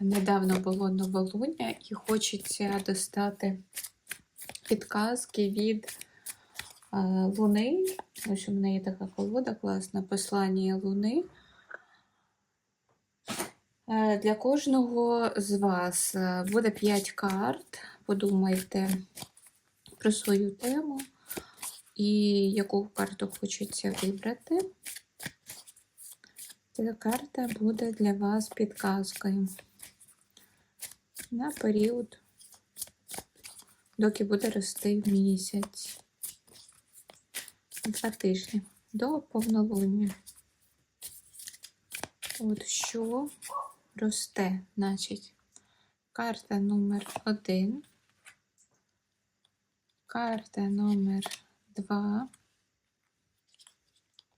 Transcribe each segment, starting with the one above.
Недавно було новолуння і хочеться достати підказки від е, Луни. Ось у мене є така колода класна послання Луни. Е, Для кожного з вас е, буде 5 карт. Подумайте про свою тему і яку карту хочеться вибрати. Ця карта буде для вас підказкою на період, доки буде рости місяць. Два тижні до повнолуння. От що росте, значить, карта номер один, карта номер два,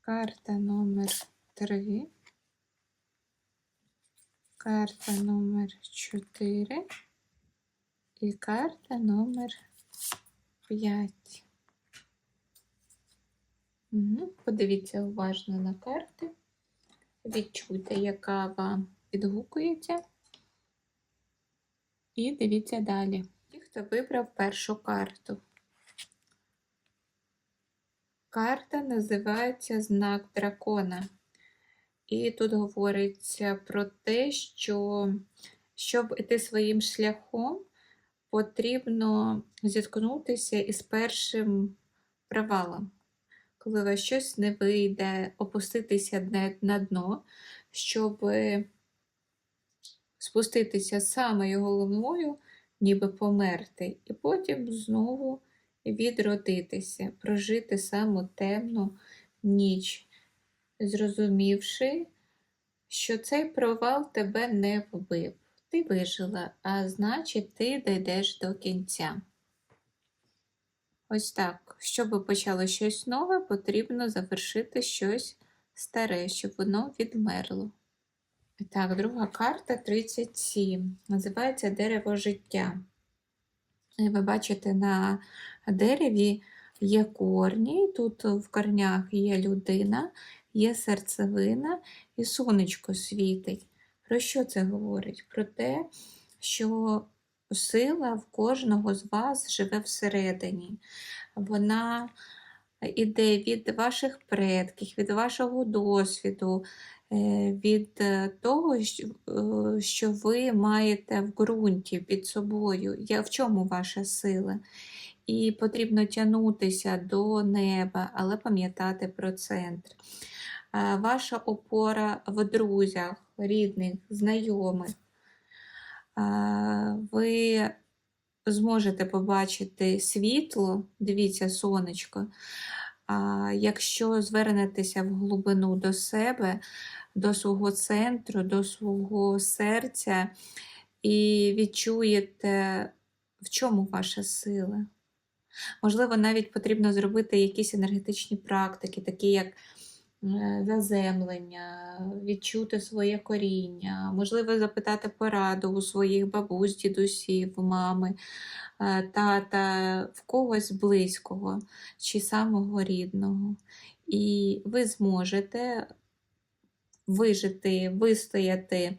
карта номер три, карта номер 4 і карта номер 5. Угу. Подивіться уважно на карти. Відчуйте, яка вам відгукується. І дивіться далі. Ті, хто вибрав першу карту. Карта називається Знак дракона. І тут говориться про те, що щоб іти своїм шляхом, потрібно зіткнутися із першим провалом. Коли у вас щось не вийде, опуститися на- дно, щоб спуститися самою головною, ніби померти, і потім знову відродитися, прожити саму темну ніч зрозумівши, що цей провал тебе не вбив. Ти вижила, а значить, ти дійдеш до кінця. Ось так. Щоб почало щось нове, потрібно завершити щось старе, щоб воно відмерло. Так, друга карта 37. Називається дерево життя. Ви бачите, на дереві є корні, тут в корнях є людина, є серцевина і сонечко світить. Про що це говорить? Про те, що сила в кожного з вас живе всередині. Вона іде від ваших предків, від вашого досвіду, е, від е, того, е, що ви маєте в ґрунті під собою. В чому ваша сила? І потрібно тягнутися до неба, але пам'ятати про центр. Е, Ваша опора в друзях, рідних, знайомих. Е, Ви зможете побачити світло, дивіться, сонечко. Якщо звернетеся в глибину до себе, до свого центру, до свого серця і відчуєте, в чому ваша сила. Можливо, навіть потрібно зробити якісь енергетичні практики, такі як заземлення, відчути своє коріння, можливо, запитати пораду у своїх бабусь, дідусів, мами, е, тата, в когось близького чи самого рідного. І ви зможете вижити, вистояти,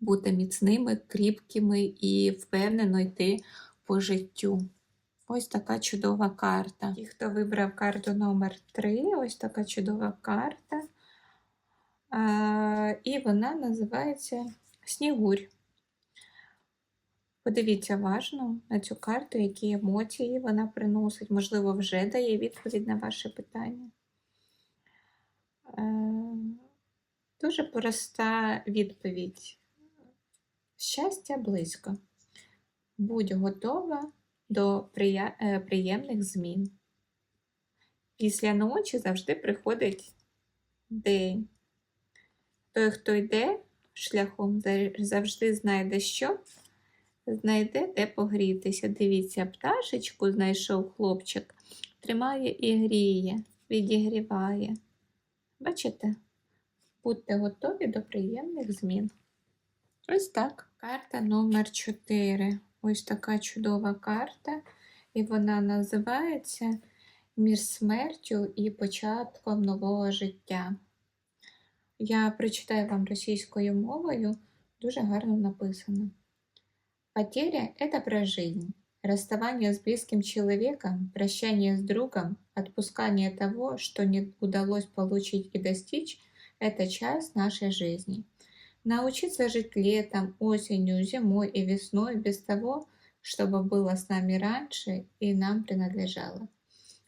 бути міцними, кріпкими і впевнено йти по життю. Ось така чудова карта. Ті, хто вибрав карту номер 3, ось така чудова карта. А, і вона називається Снігурь. Подивіться уважно на цю карту, які емоції вона приносить. Можливо, вже дає відповідь на ваше питання. Е, Дуже проста відповідь. Щастя близько. Будь готова до е, приємних змін. Після ночі завжди приходить день. Той, хто йде шляхом, завжди знайде що, знайде де погрітися. Дивіться, пташечку знайшов хлопчик, тримає і гріє, відігріває. Бачите? Будьте готові до приємних змін. Ось так. Карта номер 4. Ось така чудова карта, і вона називається Між смертю і початком нового життя. Я прочитаю вам російською мовою. Дуже гарно написано. Потеря – это про жизнь. Расставание с близким человеком, прощание с другом, отпускание того, что не удалось получить и достичь – это часть нашей жизни. Научиться жить летом, осенью, зимой и весной без того, чтобы было с нами раньше и нам принадлежало.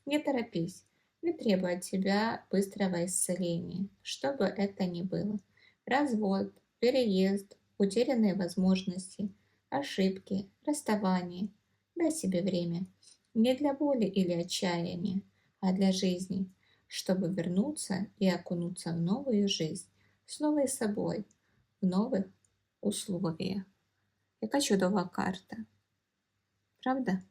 Не торопись, не требуй от себя быстрого исцеления, что бы это ни было. Развод, переезд, утерянные возможности, ошибки, расставание. Дай себе время. Не для боли или отчаяния, а для жизни, чтобы вернуться и окунуться в новую жизнь з новою собою, в нових условиях. Яка чудова карта. Правда?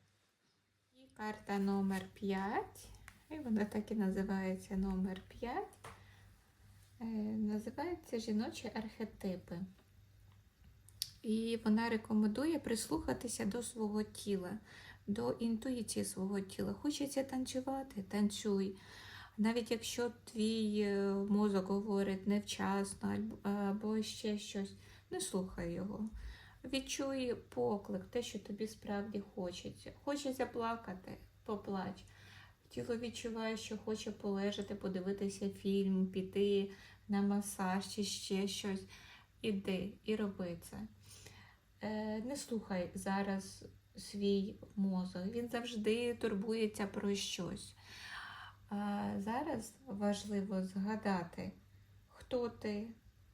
І карта номер 5. І вона так і називається номер 5. Е, називається жіночі архетипи. І вона рекомендує прислухатися до свого тіла, до інтуїції свого тіла. Хочеться танцювати, танцюй. Навіть якщо твій е, мозок говорить невчасно або- ще щось, не слухай його. Відчуй поклик, те, що тобі справді хочеться. Хочеться плакати, поплач. Тіло відчуває, що хоче полежати, подивитися фільм, піти на масаж чи ще щось. Іди і роби це. Е, не слухай зараз свій мозок. Він завжди турбується про щось. Зараз важливо згадати, хто ти,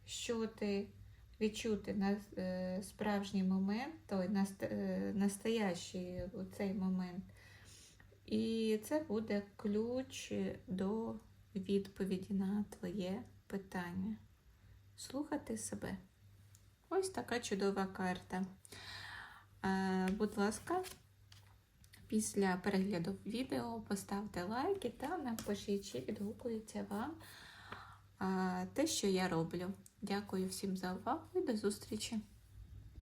що ти, відчути е, справжній момент, той е, настоящий у цей момент. І це буде ключ до відповіді на твоє питання. Слухати себе. Ось така чудова карта. Будь ласка, після перегляду відео поставте лайки та напишіть, чи відгукується вам те, що я роблю. Дякую всім за увагу і до зустрічі!